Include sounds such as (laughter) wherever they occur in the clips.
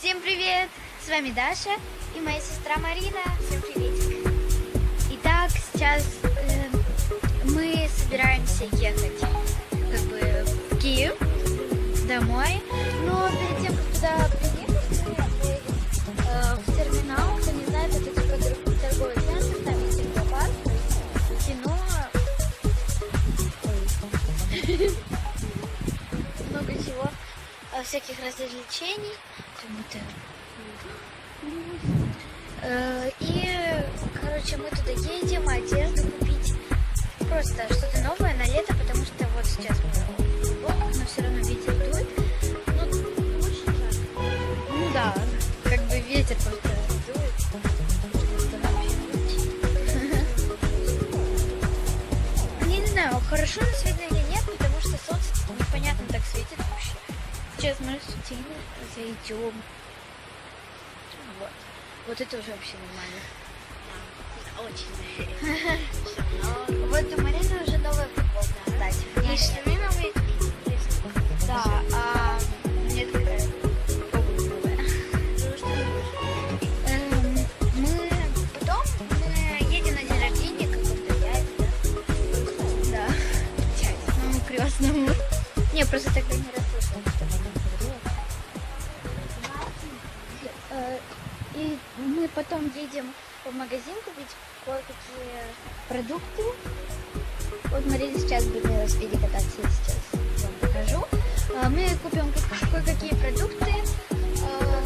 Всем привет! С вами Даша и моя сестра Марина. Всем приветик. Итак, сейчас э, мы собираемся ехать как бы в Киев домой. Но перед тем, как туда приехать, мы э, в терминал. Кто не знает, это Всяких развлечений. Кому-то Э, И, короче, мы туда едем, одежду купить. Просто что-то новое на лето, потому что вот сейчас мы но все равно ветер дует. Ну, жарко. Ну да, как бы ветер просто дует. Не знаю, хорошо нас видно или нет, потому что солнце непонятно так светит вообще. Сейчас мы Тиной зайдем. Вот. Вот это уже вообще нормально. Очень. Вот у Марины уже новая футболка, кстати. И штаны новые. Да, а мне такая обувь новая. Эм, Мы потом мы едем на день рождения какого-то дяди, да? Да. Дяди, моему крестному. Не, просто тогда в магазин купить кое-какие продукты. Вот Марина сейчас будет на велосипеде кататься, я сейчас вам покажу. А, Мы купим как- кое-какие продукты. А,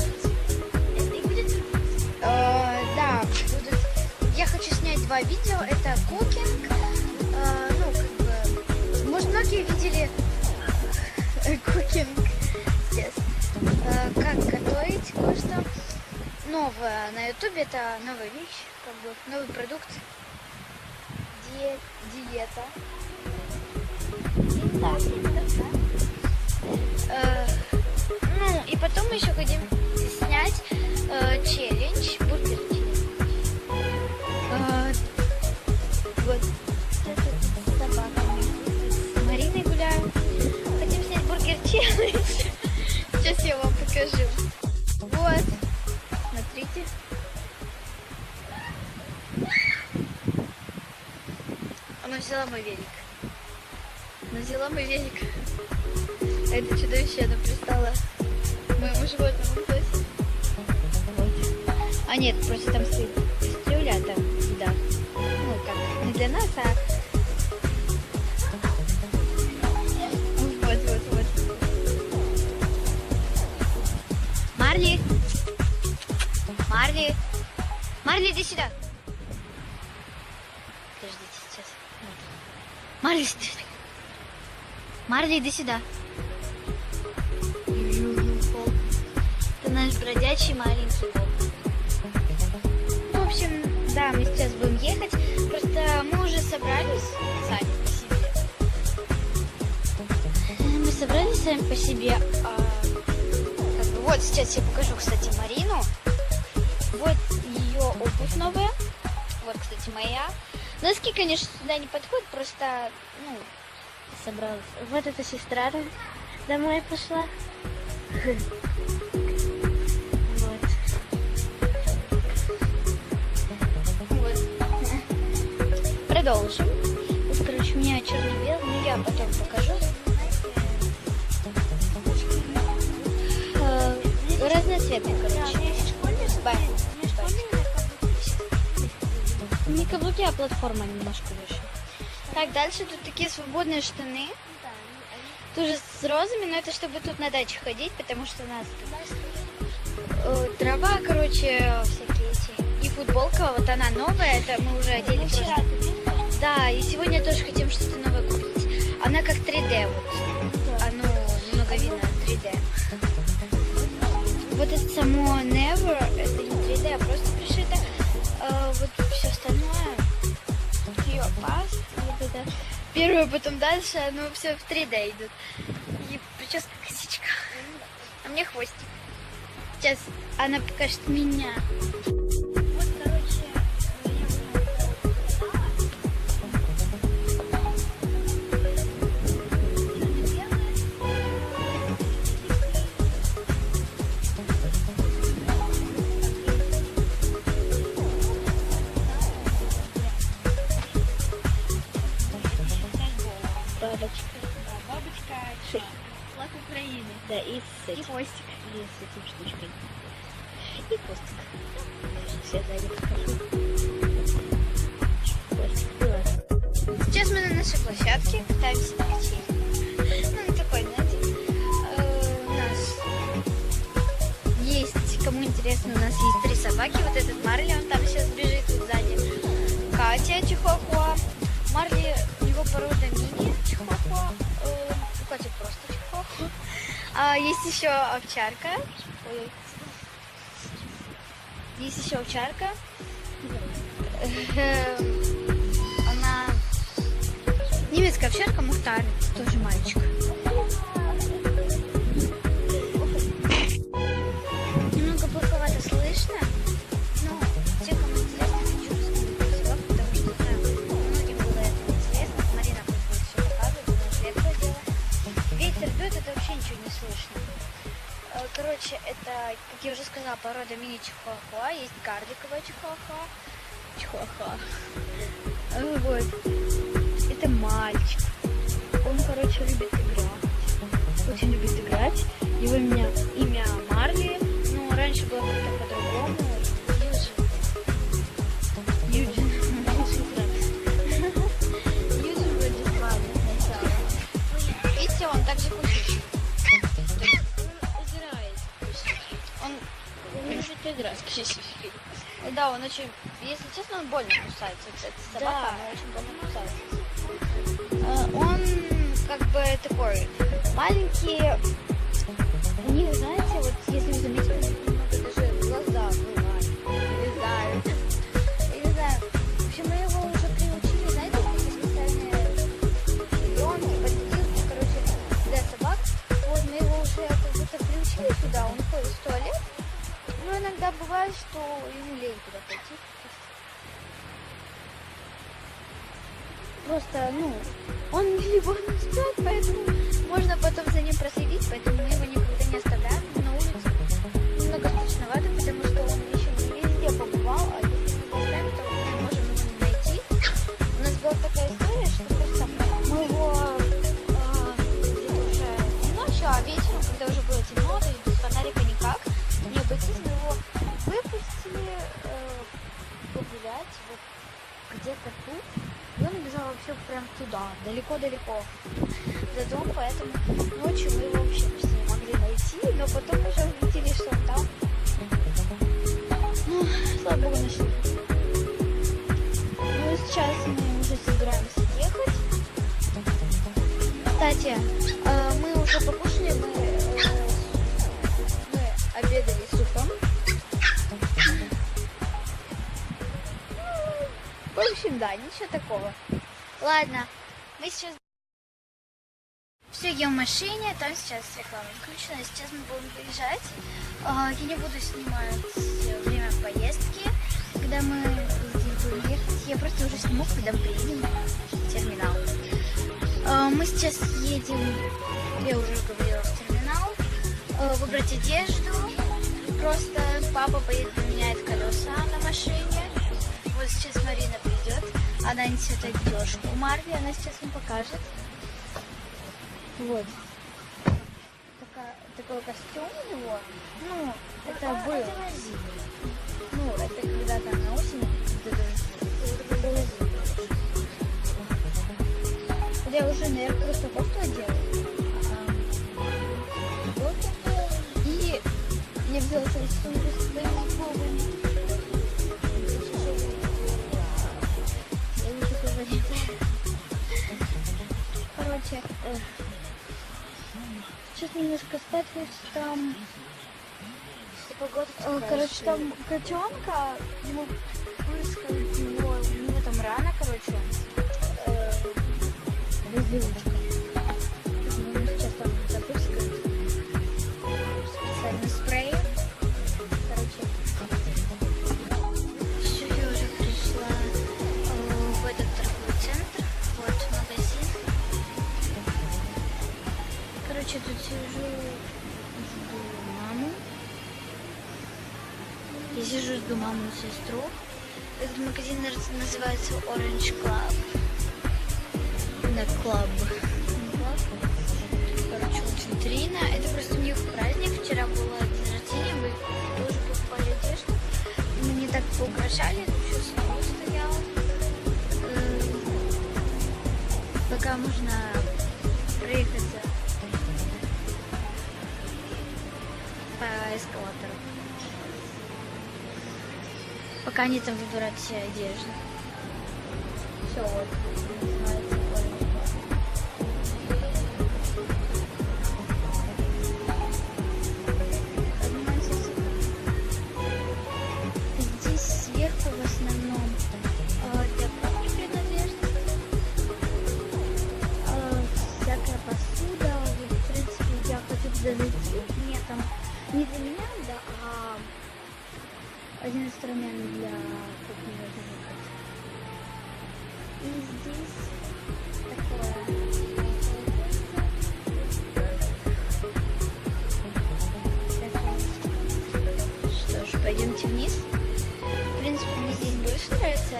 и будет а, Да, будут... Я хочу снять два видео. Это кукинг. Ну, как бы... Может, многие видели кукинг. Новое на ютубе. Это новая вещь, как бы новый продукт. Ди- Диета. Э, Ну, и потом мы еще хотим снять э, челлендж, бургер челлендж. Э, взяла мой велик. Она взяла мой велик. А это чудовище, оно пристало к моему животному классе. Вот. А нет, просто там стоит кастрюля, а там еда. Ну, как, не для нас, а... Вот, вот, вот. Марли! Марли! Марли, иди сюда! Марли. Марли, иди сюда. Это наш бродячий маленький волк. В общем, да, мы сейчас будем ехать. Просто мы уже собрались сами по себе. Э, Мы собрались сами по себе. а, вот сейчас я покажу, кстати, Марину. Вот ее обувь новая. Вот, кстати, моя. Носки, конечно, сюда не подходят, просто, ну, собралась. Вот эта сестра домой пошла. Вот. Продолжим. Вот, короче, у меня черно-белый, но я потом покажу. Э, Разноцветный, каблуки, а платформа немножко выше. Так, дальше тут такие свободные штаны. Тоже с розами, но это чтобы тут на даче ходить, потому что у нас тут э, трава, короче, всякие эти. И футболка, вот она новая, это мы уже одели вчера. Да, и сегодня тоже хотим что-то новое купить. Она как 3D, вот. Оно немного видно 3D. Вот это само Never, это не 3D, а просто пришито. Э, вот пас, вот это. Первое, потом дальше, оно все в 3D идет. И прическа косичка. А мне хвостик. Сейчас она покажет меня. Площадке катаемся на качели. Ну, такой, знаете, э, у нас есть, кому интересно, у нас есть три собаки. Вот этот Марли, он там сейчас бежит вот сзади. Катя Чихуахуа. Марли, у него порода мини Чихуахуа. Э, у Кати просто Чихуахуа. А есть еще овчарка. Есть еще овчарка. Овчарка Мухтар, тоже мальчик. Немного плоховато слышно, но те, кому интересно, хочу рассказать собак, потому что знаю, многим было это интересно. Марина будет все что я это делала. Ветер дует, это вообще ничего не слышно. Э, Короче, это, как я уже сказала, порода мини-чихуахуа. Есть карликовая чихуахуа. Чихуахуа. (laughs) Вот. Он, короче, любит играть. Очень любит играть. Его имя, имя Марли. Ну, раньше было как-то по-другому. Юджин. Юджин. Юджин вроде звали сначала. Видите, он также кушает. Он может играть. Да, он очень, если честно, он больно кусается. Это собака, Да. она очень больно кусается. Как бы такой маленький. У них, знаете, вот если вы заметили, даже глаза бывают. Знаю. Я не знаю. В общем, мы его уже приучили, знаете, такие специальные пленки, подстилки, короче, для собак. Вот мы его уже как будто приучили туда, он ходит в туалет. Но иногда бывает, что ему лень туда пойти. Просто, ну, он либо не успеет, поэтому можно потом за ним проследить, поэтому мы его никогда не оставляем на улице. Немного страшновато, потому что он еще не везде побывал, а если мы его оставим, то мы не можем его найти. У нас была такая история, что просто мы его где-то уже ночью, а вечером, когда уже было темно, есть без фонарика никак, не обойтись, мы его выпустили э, погулять вот где-то тут. Он бежал вообще прям туда, далеко-далеко за дом, поэтому ночью мы его вообще почти не могли найти, но потом уже увидели, что он там. Ну, слава богу, нашли. Ну сейчас мы уже собираемся ехать. Кстати, э, мы уже покушали, мы, э, мы обедали В общем, да, ничего такого. Ладно, мы сейчас... Все, я в машине, там сейчас реклама включена, сейчас мы будем выезжать. А, Я не буду снимать время поездки, когда мы будем ехать. Я просто уже сниму, когда мы приедем в терминал. А, Мы сейчас едем, я уже говорила, в терминал, э, выбрать одежду. Просто папа поедет поменяет колеса на машине. Она несет одежку. Марви, она сейчас вам покажет. Вот. Такая- такой костюм у него. Ну, это был. Ну, это когда там на осень. это было. Я уже, наверное, просто кофту одела. А. И я взяла свою сумку с бейсболом. Сейчас немножко статус там. Э, Короче, там котенка, ему прыскают, у него, у него там рана, короче, э, Вижу жду маму и сестру. Этот магазин называется Orange Club. на клаб. Короче, вот витрина. Это просто у них праздник. Вчера было день рождения, мы тоже покупали одежду. Мне так поугрожали, еще снова стояла. Эм, пока можно проехать по э, эскалатору. Пока они там выбирают себе одежду. Все, вот. Один инструмент для кухни. И здесь такое. Что ж, пойдемте вниз. В принципе, мне здесь больше нравится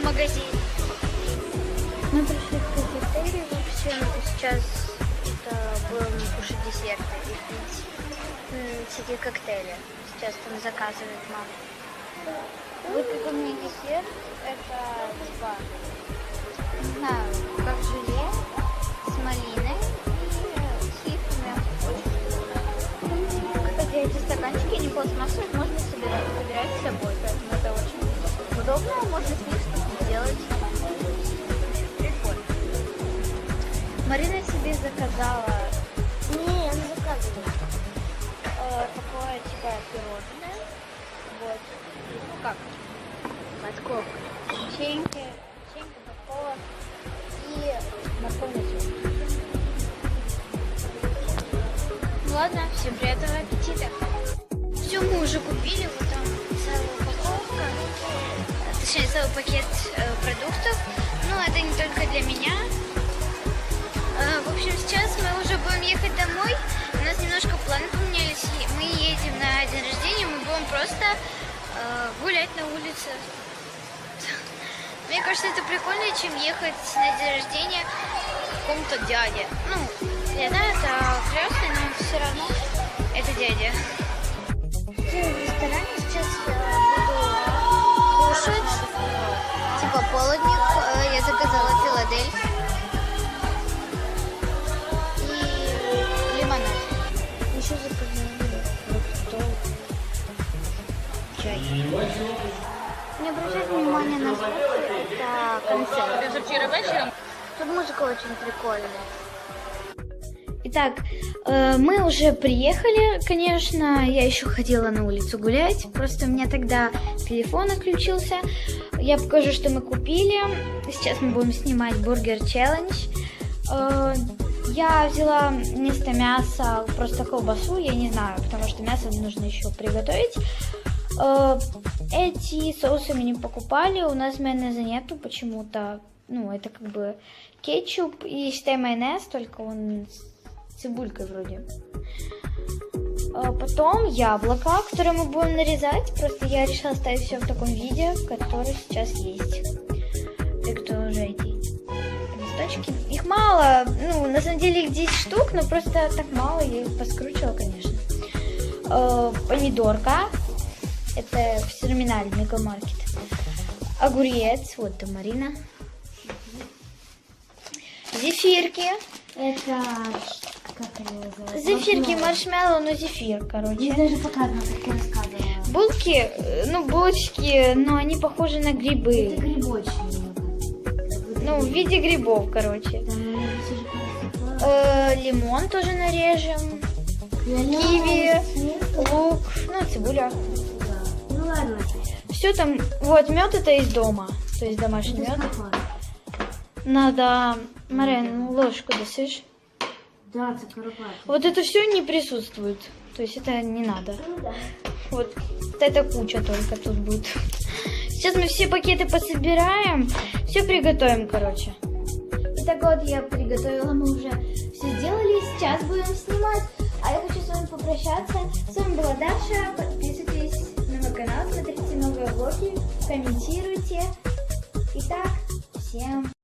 в магазин. Мы пришли в кафетерий. В общем, сейчас это будем кушать десерты. И пить всякие коктейли. Сейчас там заказывает мама. У меня десерт. Это типа, не знаю, как желе с малиной и с хифами. Очень. Кстати, эти стаканчики не пластмассовые, можно собирать, собирать с собой, поэтому это очень удобно, можно с них Марина себе заказала Не, я не заказывала. э, такое типа пирожное. Вот. Ну как? Подкоп. Печеньки, печеньки, подкова и морковный суп. Ну ладно, всем приятного аппетита. Все, мы уже купили, вот там целая упаковка, точнее целый пакет э, продуктов. Но это не только для меня. Э, В общем, сейчас мы уже будем ехать домой. У нас немножко планы поменялись. Мы едем на день рождения, мы будем просто э, гулять на улице. Мне кажется, это прикольнее, чем ехать на день рождения какому-то дяде. Ну, я знаю, это крестный, но все равно это дядя. В ресторане сейчас я буду кушать. Типа полудник. Э, Я заказала Филадельфию. Не обращайте внимания на звук, это концерт. Тут музыка очень прикольная. Итак, э, мы уже приехали, конечно, я еще ходила на улицу гулять, просто у меня тогда телефон отключился. Я покажу, что мы купили. Сейчас мы будем снимать бургер челлендж. Э, Я взяла вместо мяса просто колбасу, я не знаю, потому что мясо нужно еще приготовить. Э, Эти соусы мы не покупали, у нас майонеза нету почему-то. Ну, это как бы кетчуп и, считай, майонез, только он с цибулькой вроде. А Потом яблоко, которое мы будем нарезать. Просто я решила оставить все в таком виде, который сейчас есть. Так что уже эти листочки. Их мало. Ну, на самом деле их 10 штук, но просто так мало. Я их поскручила, конечно. Э, Помидорка. Это в терминале Мегамаркет. Огурец. Вот там Марина. Зефирки. Это... Как они называются? Зефирки, маршмеллоу, ну зефир, короче. Здесь даже показано, как я рассказывала. Булки, э, ну булочки, но они похожи на Это грибы. грибочки. Ну, в виде грибов, короче. Просто- Э, лимон тоже нарежем. Киви. Лук, ну, цибуля. Ну ладно. Все там, вот, мед это из дома. То есть домашний Это мед. Надо, Марин, ложку досышь. Да, це карпати. Вот это все не присутствует. То есть это не надо. Ну да. Вот, эта куча только тут будет. Сейчас мы все пакеты пособираем, все приготовим, короче. Итак, вот я приготовила, мы уже все сделали, сейчас будем снимать. А я хочу с вами попрощаться. С вами была Даша. Подписывайтесь канал, смотрите новые влоги, комментируйте. Итак, всем